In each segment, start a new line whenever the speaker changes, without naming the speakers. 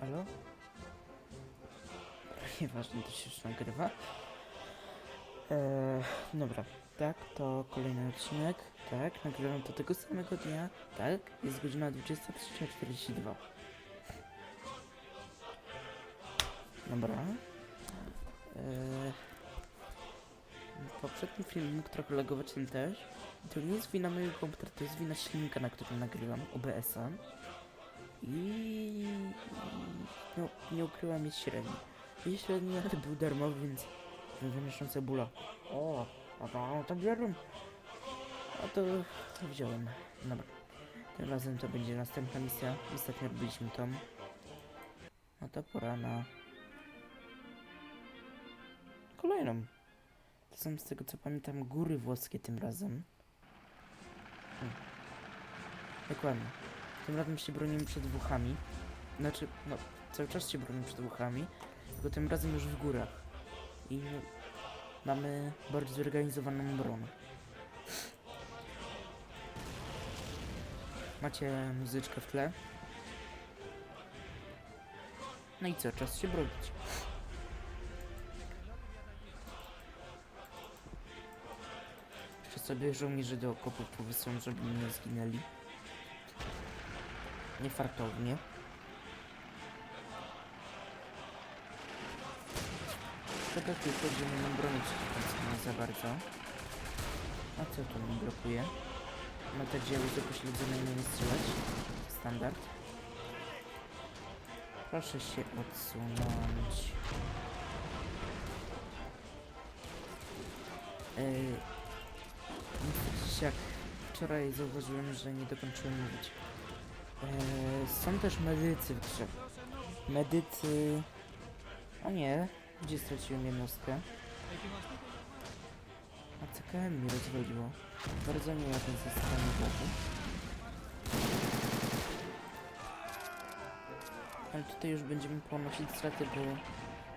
Halo? Nieważne, to się już nagrywa. Eee, dobra, tak, to kolejny odcinek. Tak, nagrywam to tego samego dnia. Tak, jest godzina 23.42. Dobra. Eee, poprzedni film mógł trochę lagować ten też. To nie jest wina mojego komputera, to jest wina silnika, na którym nagrywam, OBS-a. I no, nie ukryłam, jest średni. Jest średni, ale był darmowy, więc wymieszam cebula. O, a to, to biorę. A to wziąłem. Dobra. Tym razem to będzie następna misja. Ostatnio robiliśmy tą. No to pora na kolejną. To są z tego co pamiętam góry włoskie tym razem. Hmm. Dokładnie. Tym razem się bronimy przed wuchami. Znaczy, no, cały czas się bronimy przed wuchami, tylko tym razem już w górach. I mamy bardziej zorganizowaną broń. Macie muzyczkę w tle. No i co, czas się bronić. Jeszcze sobie żołnierze do okopów powysyłam, żeby nie zginęli. Niefartownie. Szkoda tylko, że nie mam broni przeciwtankowej za bardzo. A co tu mi blokuje? Ma te dzieło do pośledzonej nie strzelać. Standard. Proszę się odsunąć. Yy, jak wczoraj zauważyłem, że nie dokończyłem mówić. Eee, są też medycy w grze. Medycy... O nie, gdzie straciłem jednostkę? A CKM mi rozwaliło. Bardzo ze strony głowy. Ale tutaj już będziemy ponosić straty, bo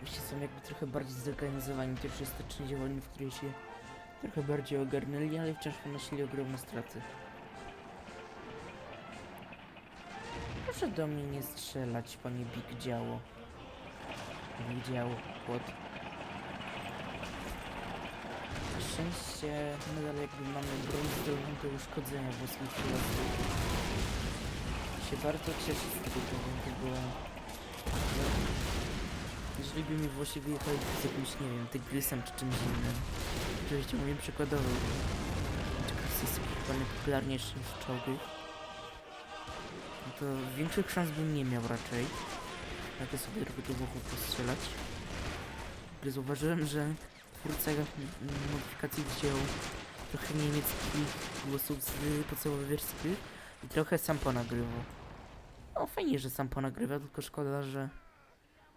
wyście są jakby trochę bardziej zorganizowani. To już jest część wojny, w której się trochę bardziej ogarnęli, ale wciąż ponosili ogromne straty. Proszę do mnie nie strzelać, panie Big Działo. Big Działo, płot. Na szczęście nadal jakby mamy broń zdolną do uszkodzenia włoskich królestw. Się bardzo cieszę z tego powodu, bo... Jeżeli by mi Włosi wyjechali z jakimś, nie wiem, tygrysem czy czymś innym, oczywiście mówię przykładowo, tygrys jest chyba najpopularniejszy w czołgach, no to większych szans bym nie miał raczej. Mogę sobie trochę do Włochów postrzelać. Gdy zauważyłem, że twórca modyfikacji wziął trochę niemieckich głosów z gry i trochę sam ponagrywał. No fajnie, że sam ponagrywa, tylko szkoda, że...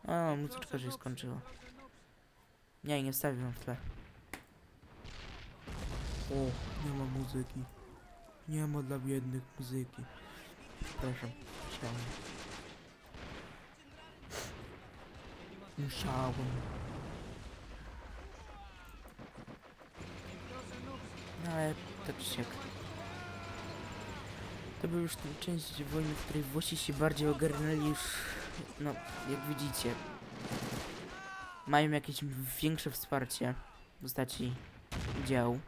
O, muzyczka się skończyła. Nie, nie wstawiłem w tle. O, nie ma muzyki. Nie ma dla biednych muzyki. Przepraszam, musiałem. Musiałem. No ale tak czy. To był już ten część wojny, w której Włosi się bardziej ogarnęli już, no, jak widzicie. Mają jakieś większe wsparcie w postaci dział.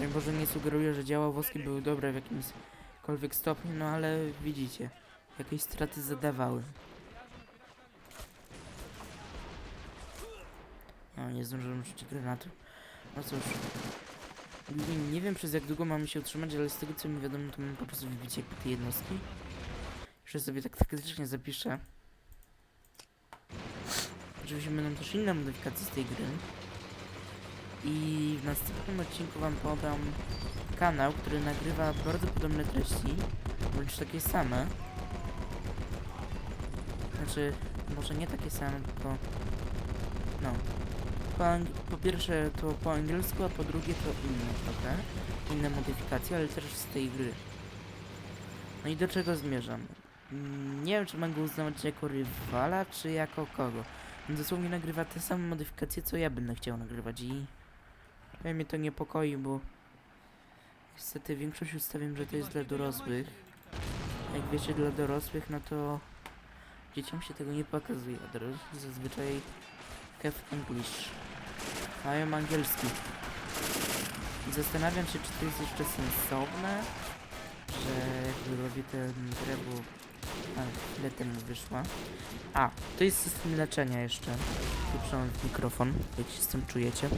Ja może nie sugeruję, że działa włoskie były dobre w jakimkolwiek stopniu, no ale widzicie, jakieś straty zadawały. No, nie zdążyłem rzucić granatu. No cóż. Nie, nie wiem przez jak długo mamy się utrzymać, ale z tego co mi wiadomo, to mamy po prostu wybić jakby te jednostki. Jeszcze sobie tak taktycznie zapiszę. Oczywiście będą też inne modyfikacje z tej gry. I w następnym odcinku wam podam kanał, który nagrywa bardzo podobne treści, wręcz takie same. Znaczy, może nie takie same, tylko... No. Po, po pierwsze to po angielsku, a po drugie to inne trochę. Inne modyfikacje, ale też z tej gry. No i do czego zmierzam? Nie wiem, czy mam go uznawać jako rywala, czy jako kogo. On dosłownie nagrywa te same modyfikacje, co ja będę chciał nagrywać i... Ja mnie to niepokoi, bo... Niestety większość ustawiam, że to jest dla dorosłych. Jak wiecie, dla dorosłych, no to dzieciom się tego nie pokazuje. a zazwyczaj have English. Mają angielski. I zastanawiam się, czy to jest jeszcze sensowne, że jakby robię tę grę, bo a, temu wyszła. A, to jest system leczenia jeszcze. Wyprzedzam w mikrofon, jak się z tym czujecie.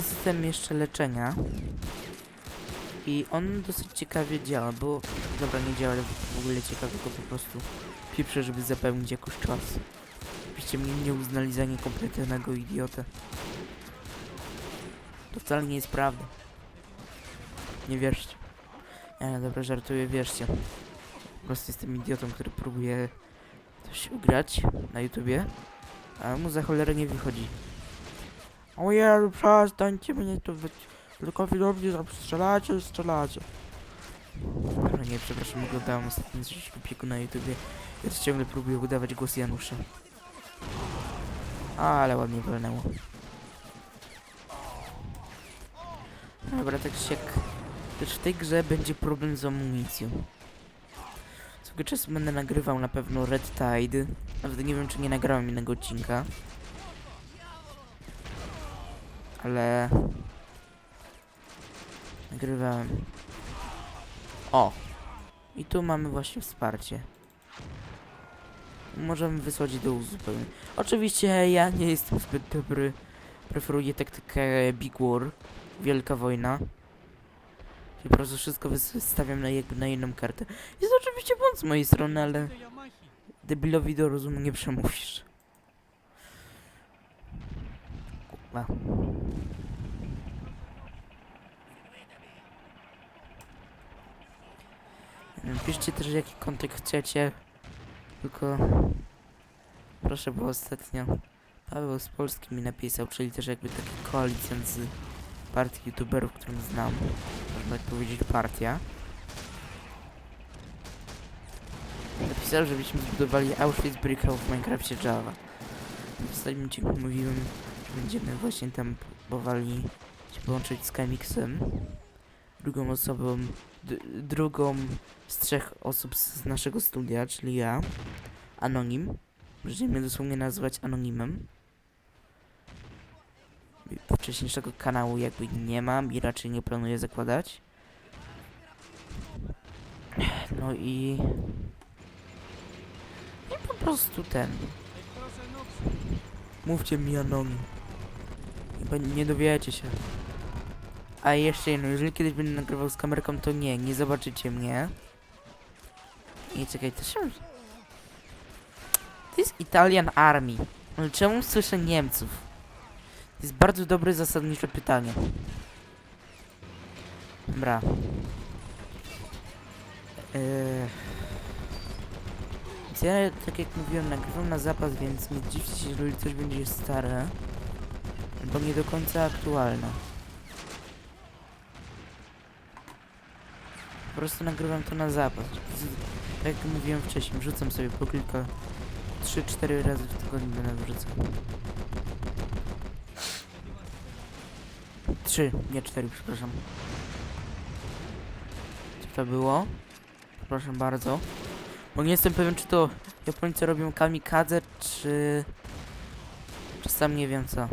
Jest system jeszcze leczenia. I on dosyć ciekawie działa, bo... Dobra, nie działa w ogóle ciekawie, tylko po prostu pieprzę, żeby zapełnić jakoś czas. Byście mnie nie uznali za niekompletnego idiotę. To wcale nie jest prawda. Nie wierzcie. Nie, dobra, żartuję, wierzcie. Po prostu jestem idiotą, który próbuje coś ugrać na YouTubie, a mu za cholerę nie wychodzi. O Jezu, przestańcie mnie tu wy... Tylko widowni tam strzelacie, strzelacie. Dobra, nie, przepraszam, oglądałem ostatnio coś głupiego na YouTubie. Ja ciągle próbuję udawać głos Janusza. Ale ładnie walnęło. Dobra, tak się jak... Też w tej grze będzie problem z amunicją. Swego czasu będę nagrywał na pewno Red Tide. Nawet nie wiem, czy nie nagrałem innego odcinka. Ale... Nagrywałem. O! I tu mamy właśnie wsparcie. Możemy wysłać do uzupełnienia. Oczywiście ja nie jestem zbyt dobry. Preferuję taktykę Big War. Wielka wojna. I po prostu wszystko wys- wystawiam na, na jedną kartę. Jest oczywiście błąd z mojej strony, ale debilowi do rozumu nie przemówisz. Kurwa. Piszcie też jaki kontek chcecie. Tylko proszę, bo ostatnio Paweł z Polski mi napisał, czyli też jakby taki koalicjant z partii youtuberów, którą znam. Można tak powiedzieć partia. Napisał, żebyśmy zbudowali Auschwitz Brickhouse w Minecrafcie Java. W ostatnim odcinku mówiłem, że będziemy właśnie tam próbowali się połączyć z Kamixem. Drugą osobą, drugą z trzech osób z naszego studia, czyli ja, Anonim. Możecie mnie dosłownie nazywać Anonimem. Wcześniejszego kanału jakby nie mam i raczej nie planuję zakładać. No i... I po prostu ten... Mówcie mi Anonim. Nie dowiecie się. A jeszcze jedno, jeżeli kiedyś będę nagrywał z kamerką, to nie, nie zobaczycie mnie. I czekaj, to się... To jest Italian Army. Ale czemu słyszę Niemców? To jest bardzo dobre, zasadnicze pytanie. Dobra. Więc ja, tak jak mówiłem, nagrywam na zapas, więc nie dziwcie się, jeżeli coś będzie stare. Albo nie do końca aktualne. Po prostu nagrywam to na zapas. Tak jak mówiłem wcześniej, wrzucam sobie po kilka 3-4 razy w tygodniu będę wrzucał. 3, nie 4, przepraszam. Co to było? Przepraszam bardzo. Bo nie jestem pewien, czy to Japońcy robią kamikadze, czy... Czy sam nie wiem co.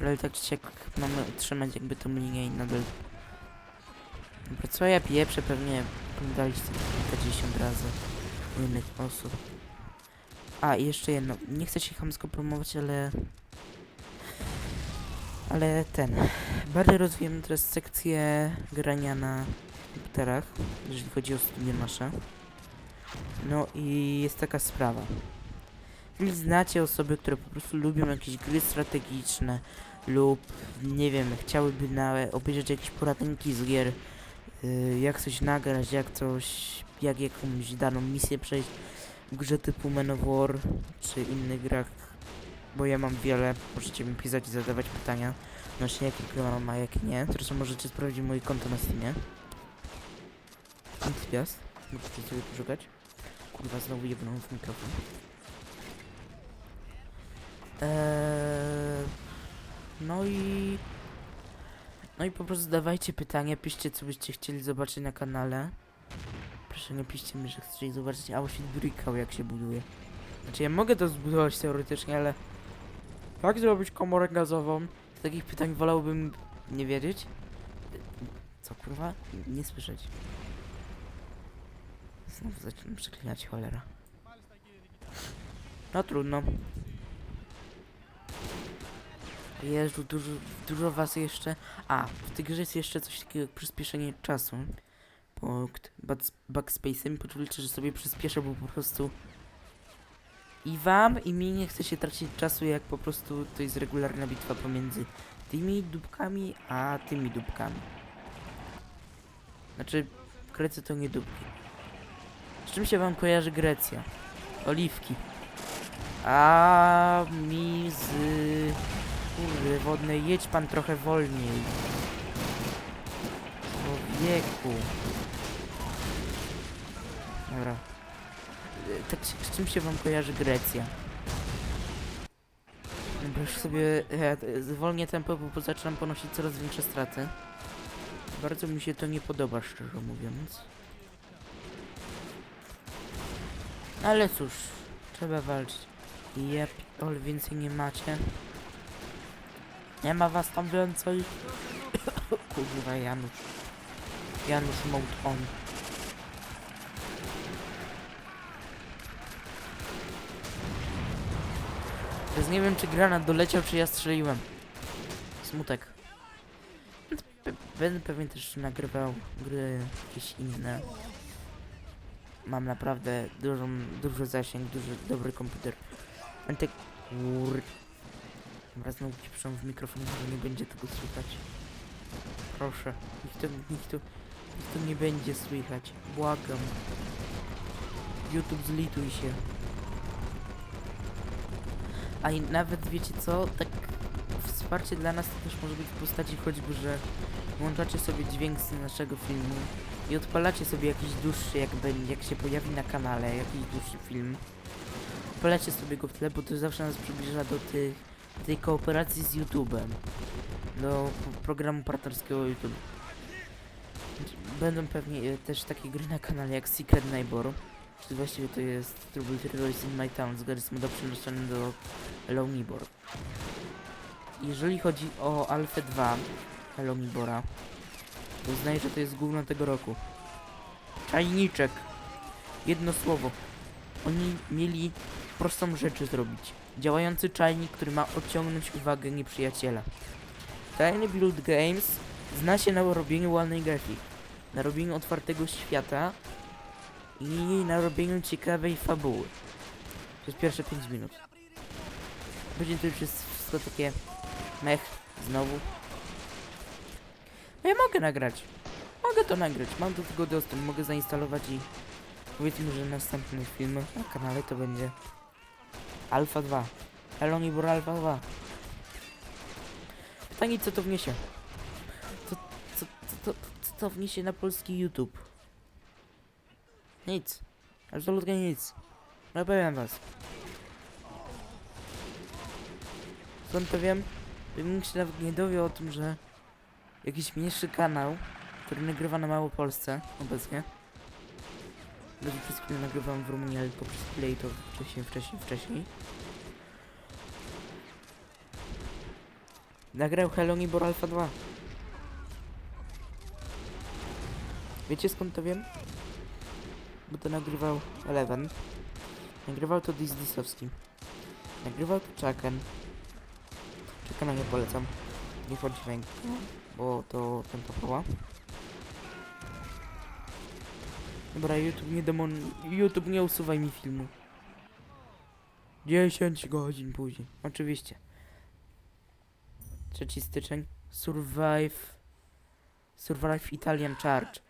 Ale tak czy siak mamy utrzymać jakby tą linię i nadal... Co ja pieprzę, pewnie oglądaliście kilkadziesiąt razy innych osób. A, i jeszcze jedno. Nie chcę się chamsko promować, ale... Ale ten... Bardziej rozwijamy teraz sekcję grania na komputerach, jeżeli chodzi o studia nasze. No i jest taka sprawa. Jeżeli znacie osoby, które po prostu lubią jakieś gry strategiczne lub, nie wiem, chciałyby na, obejrzeć jakieś poradniki z gier, jak coś nagrać, jak coś, jak jakąś daną misję przejść, w grze typu Man of War czy innych grach, bo ja mam wiele, możecie mi pisać i zadawać pytania odnośnie jakie mam, a jakie nie. Zresztą możecie sprawdzić moje konto na Steamie. Nic gwiazd, możecie sobie poszukać. Kurwa, znowu jebnąłem w mikrofon. Eee, no i No i po prostu dawajcie pytania, piszcie co byście chcieli zobaczyć na kanale. Proszę nie piszcie mi, że chcecie zobaczyć outfit Brickow jak się buduje. Znaczy ja mogę to zbudować teoretycznie, ale jak zrobić komorę gazową? Z takich pytań wolałbym nie wiedzieć. Co kurwa? Nie słyszeć. Znowu zaczynam przeklinać cholera. No trudno. Jezu, dużo, dużo was jeszcze. A, w tej grze jest jeszcze coś takiego jak przyspieszenie czasu. Punkt. Back- Backspace'em. Pozwólcie, że sobie przyspieszę, bo po prostu. I wam, i mi nie chce się tracić czasu, jak po prostu to jest regularna bitwa pomiędzy tymi dupkami, a tymi dupkami. Znaczy, Grecy to nie dupki. Z czym się wam kojarzy Grecja? Oliwki. A mi z... Kurde, wodnej, jedź pan trochę wolniej. Człowieku. Dobra. E, Tak, z czym się wam kojarzy Grecja? Dobra, już sobie e, t- zwolnię tempo, bo zaczynam ponosić coraz większe straty. Bardzo mi się to nie podoba, szczerze mówiąc. Ale cóż, trzeba walczyć. Jep, ale więcej nie macie. Nie ma was tam więcej. Kurwa, Janusz. Janusz Mode on. Teraz nie wiem, czy granat doleciał, czy ja strzeliłem. Smutek. Będę pewnie też nagrywał gry jakieś inne. Mam naprawdę dużą, duży zasięg, duży, dobry komputer. Ale te Dobra, znowu piszą w mikrofon, że nie będzie tego słychać. Proszę, niech to, niech to, niech to nie będzie słychać. Błagam. YouTube zlituj się. A i nawet wiecie co, tak wsparcie dla nas to też może być w postaci choćby, że włączacie sobie dźwięk z naszego filmu i odpalacie sobie jakiś dłuższy, jak będzie, jak się pojawi na kanale, jakiś dłuższy film. Odpalacie sobie go w tle, bo to zawsze nas przybliża do tych, tej kooperacji z YouTube'em. Do programu partnerskiego YouTube. Będą pewnie e, też takie gry na kanale jak Secret Neighbor. Czyli właściwie to jest Trouble Terrorist in My Town z Garry's przenoszony do Hello Neighbor. Jeżeli chodzi o Alpha 2 Hello Neighbora, to uznaję, że to jest gówno tego roku. Czajniczek. Jedno słowo. Oni mieli prostą rzecz zrobić. Działający czajnik, który ma odciągnąć uwagę nieprzyjaciela. Tiny Build Games zna się na robieniu ładnej grafiki, na robieniu otwartego świata i na robieniu ciekawej fabuły. Przez pierwsze 5 minut. Będzie to już wszystko takie mech, znowu. No ja mogę nagrać. Mogę to nagrać, mam do tego dostęp, mogę zainstalować i powiedzmy, że następny film na kanale to będzie Alpha 2. Hello Neighbor Alpha 2. Pytanie co to wniesie? Co, co, co, co, co to wniesie na polski YouTube? Nic. Absolutnie nic. No powiem was. Skąd to wiem? Bym się nawet nie dowie o tym, że jakiś mniejszy kanał, który nagrywa na Małopolsce obecnie. Będzie przez chwilę nagrywam w Rumunii, ale poprzez Play to wcześniej, wcześniej, wcześniej. Nagrał Hello Neighbor Alpha 2. Wiecie skąd to wiem? Bo to nagrywał Eleven. Nagrywał to Dis Disowski. Nagrywał to Chucken. Chuckena nie polecam. Nie chodzi dźwięk, bo to ten popoła. Dobra, YouTube nie demon... YouTube nie usuwaj mi filmu. 10 godzin później. Oczywiście. 3 styczeń. Survive... Survive Italian Charge.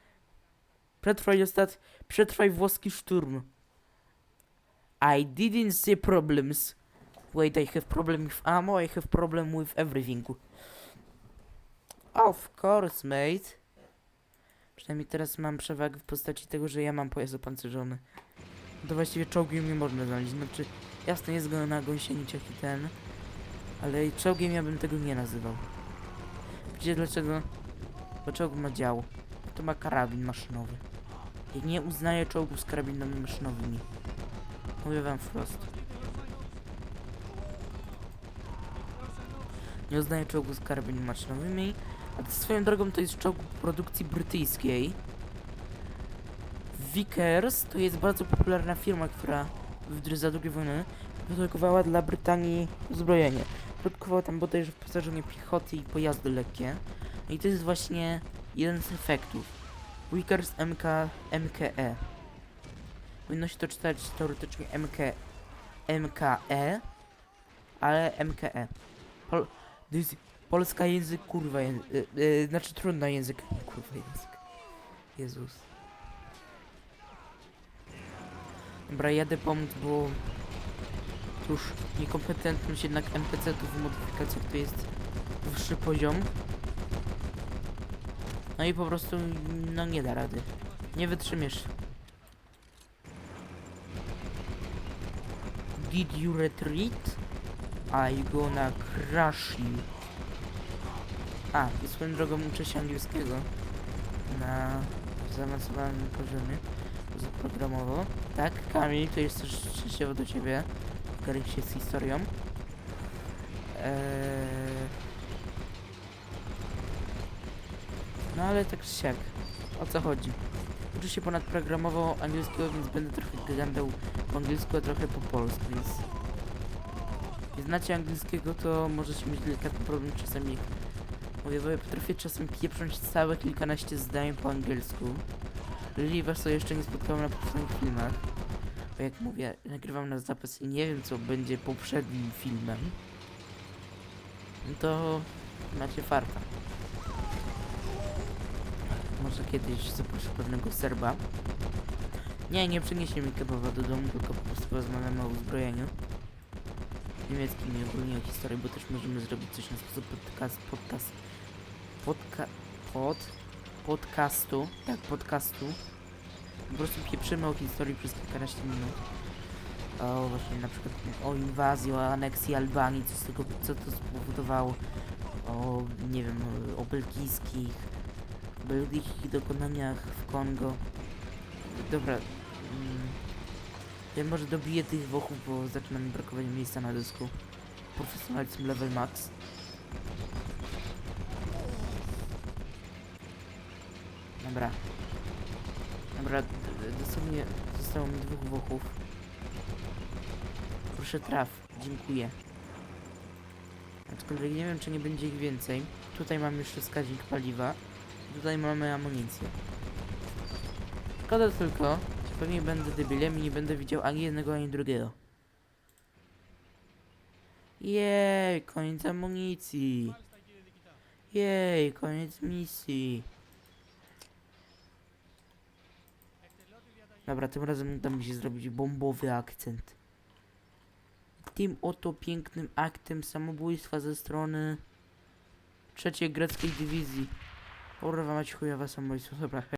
Przetrwaj ostat... Przetrwaj włoski szturm. I didn't see problems. Wait, I have problem with ammo, I have problem with everything. Of course, mate. Przynajmniej teraz mam przewagę w postaci tego, że ja mam pojazd opancerzony. To właściwie czołgiem nie można znaleźć. Znaczy, jasne jest go na gąsieniczach i ten. Ale czołgiem ja bym tego nie nazywał. Wiecie dlaczego? Bo czołg ma dział. To ma karabin maszynowy. I nie uznaję czołgów z karabinami maszynowymi. Mówię wam wprost. Nie uznaję czołgów z karabinami maszynowymi. A swoją drogą to jest czołg produkcji brytyjskiej. Vickers to jest bardzo popularna firma, która za II wojny produkowała dla Brytanii uzbrojenie. Produkowała tam bodajże wyposażenie piechoty i pojazdy lekkie. No I to jest właśnie jeden z efektów. Vickers MK, MKE. Powinno się to czytać teoretycznie MK, MKE, ale MKE. Pol, jest polska język, kurwa, język, y, y, znaczy trudno język, kurwa język. Jezus. Dobra, jadę pomóc, bo cóż, niekompetentność jednak NPC-ów w modyfikacjach to jest wyższy poziom. No i po prostu, no nie da rady. Nie wytrzymiesz. Did you retreat? I gonna crush you. A, i swoją drogą uczę się angielskiego na zaawansowanym poziomie zaprogramowo. Tak, Kamil, to jest też częściowo do ciebie. Gary się z historią. Eee... No ale tak czy siak, o co chodzi? Uczę się ponadprogramowo angielskiego, więc będę trochę gadał po angielsku, a trochę po polsku, więc... Nie znacie angielskiego, to możecie mieć delikatny problem czasami. Mówię, bo ja potrafię czasem pieprząć całe kilkanaście zdań po angielsku. Was to jeszcze nie spotkało na poprzednich filmach, bo jak mówię, nagrywam na zapas i nie wiem co będzie poprzednim filmem, to macie farta. Może kiedyś zaproszę pewnego serba. Nie, nie przyniesie mi kebaba do domu, tylko po prostu rozmawiamy o uzbrojeniu niemieckim i ogólnie o historii, bo też możemy zrobić coś na sposób podcast, podcast, podka, pod, podcastu, tak, podcastu. Po prostu pieprzymy o historii przez kilkanaście minut. O właśnie na przykład o inwazji, o aneksji Albanii, co z tego, co to spowodowało. O, nie wiem, o belgijskich, belgijskich dokonaniach w Kongo. Dobra, mm, ja może dobiję tych wochów, bo zaczyna mi brakować miejsca na dysku. Profesjonalizm level max. Dobra. Dobra, dosłownie zostało mi dwóch wochów. Proszę traf, dziękuję. Aczkolwiek nie wiem, czy nie będzie ich więcej. Tutaj mamy jeszcze wskaźnik paliwa. Tutaj mamy amunicję. Szkoda tylko, że pewnie będę debilem i nie będę widział ani jednego, ani drugiego. Jej, koniec amunicji. Jej, koniec misji. Dobra, tym razem mi się zrobić bombowy akcent. Tym oto pięknym aktem samobójstwa ze strony trzeciej greckiej dywizji. Kurwa mać chujowa samobójstwo, dobra.